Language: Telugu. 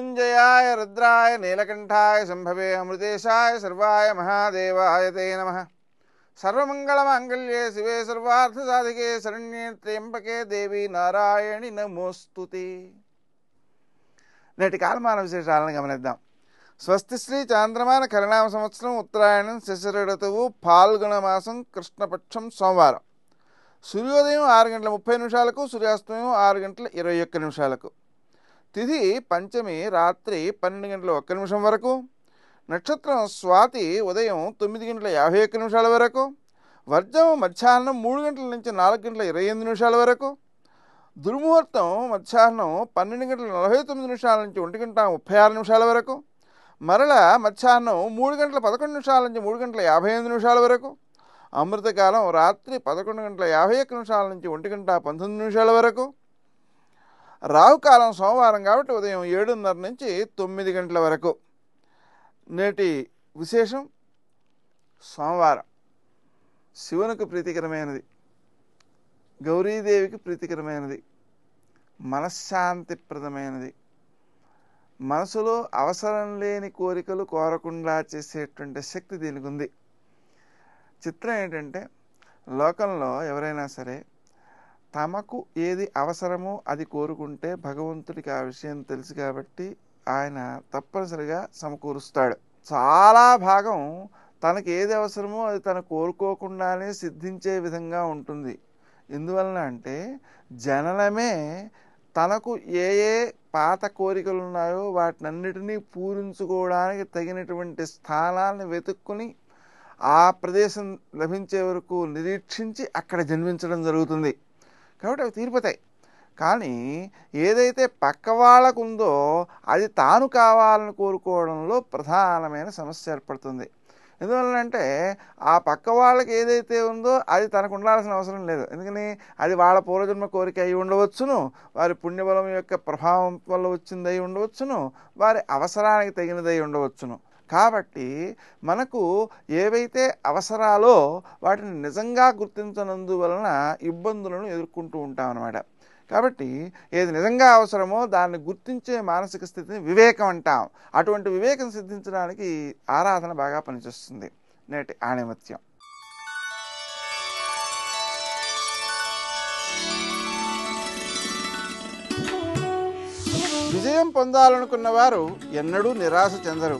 మృత్యుంజయాయ రుద్రాయ నీలకంఠాయ శంభవే అమృతేశాయ సర్వాయ మహాదేవాయ తే నమ. సర్వమంగళమాంగళ్యే శివే సర్వార్థసాధికే శరణ్యే త్ర్యంబకే దేవి నారాయణి నమోస్తుతి. నేటి కాలమాన విశేషాలను గమనిద్దాం. స్వస్తి శ్రీ చాంద్రమాన కరణామ సంవత్సరం ఉత్తరాయణం శశిరతువు పాల్గొన మాసం కృష్ణపక్షం సోమవారం. సూర్యోదయం ఆరు గంటల ముప్పై నిమిషాలకు సూర్యాస్తమయం ఆరు గంటల ఇరవై ఒక్క నిమిషాలకు. తిథి పంచమి రాత్రి పన్నెండు గంటల ఒక్క నిమిషం వరకు. నక్షత్రం స్వాతి ఉదయం తొమ్మిది గంటల యాభై ఒక్క నిమిషాల వరకు. వర్జం మధ్యాహ్నం మూడు గంటల నుంచి నాలుగు గంటల ఇరవై ఎనిమిది నిమిషాల వరకు. దుర్ముహూర్తం మధ్యాహ్నం పన్నెండు గంటల నలభై తొమ్మిది నిమిషాల నుంచి ఒంటి గంట ముప్పై ఆరు నిమిషాల వరకు. మరల మధ్యాహ్నం మూడు గంటల పదకొండు నిమిషాల నుంచి మూడు గంటల యాభై ఎనిమిది నిమిషాల వరకు. అమృతకాలం రాత్రి పదకొండు గంటల యాభై ఒక్క నిమిషాల నుంచి ఒంటి గంట పంతొమ్మిది నిమిషాల వరకు. రాహుకాలం సోమవారం కాబట్టి ఉదయం ఏడున్నర నుంచి తొమ్మిది గంటల వరకు నేటి విశేషం సోమవారం. శివునికి ప్రీతికరమైనది గౌరీదేవికి ప్రీతికరమైనది మనశ్శాంతిప్రదమైనది. మనసులో అవసరం లేని కోరికలు కోరకుండా చేసేటువంటి శక్తి దీనికి ఉంది చిత్రం ఏంటంటే లోకంలో ఎవరైనా సరే తమకు ఏది అవసరమో అది కోరుకుంటే భగవంతుడికి ఆ విషయం తెలుసు కాబట్టి ఆయన తప్పనిసరిగా సమకూరుస్తాడు. చాలా భాగం తనకి ఏది అవసరమో అది తను కోరుకోకుండానే సిద్ధించే విధంగా ఉంటుంది. ఎందువలన అంటే జననమే తనకు ఏ ఏ పాత కోరికలు ఉన్నాయో వాటినన్నిటినీ పూరించుకోవడానికి తగినటువంటి స్థానాన్ని వెతుక్కుని ఆ ప్రదేశం లభించే వరకు నిరీక్షించి అక్కడ జన్మించడం జరుగుతుంది. కాబట్టి అవి తీరిపోతాయి. కానీ ఏదైతే పక్క వాళ్ళకు ఉందో అది తాను కావాలని కోరుకోవడంలో ప్రధానమైన సమస్య ఏర్పడుతుంది. ఎందువల్లంటే ఆ పక్క వాళ్ళకి ఏదైతే ఉందో అది తనకు ఉండాల్సిన అవసరం లేదు. ఎందుకని? అది వాళ్ళ పూర్వజన్మ కోరిక అయి ఉండవచ్చును. వారి పుణ్యబలం యొక్క ప్రభావం వల్ల వచ్చింది అయి ఉండవచ్చును. వారి అవసరానికి తగినదై ఉండవచ్చును. కాబట్టి మనకు ఏవైతే అవసరాలో వాటిని నిజంగా గుర్తించనందువలన ఇబ్బందులను ఎదుర్కొంటూ ఉంటాం అన్నమాట కాబట్టి ఏది నిజంగా అవసరమో దాన్ని గుర్తించే మానసిక స్థితిని వివేకం అంటాం. అటువంటి వివేకం సిద్ధించడానికి ఆరాధన బాగా పనిచేస్తుంది. నేటి ఆణిమత్యం విజయం పొందాలనుకున్న వారు ఎన్నడూ నిరాశ చెందరు.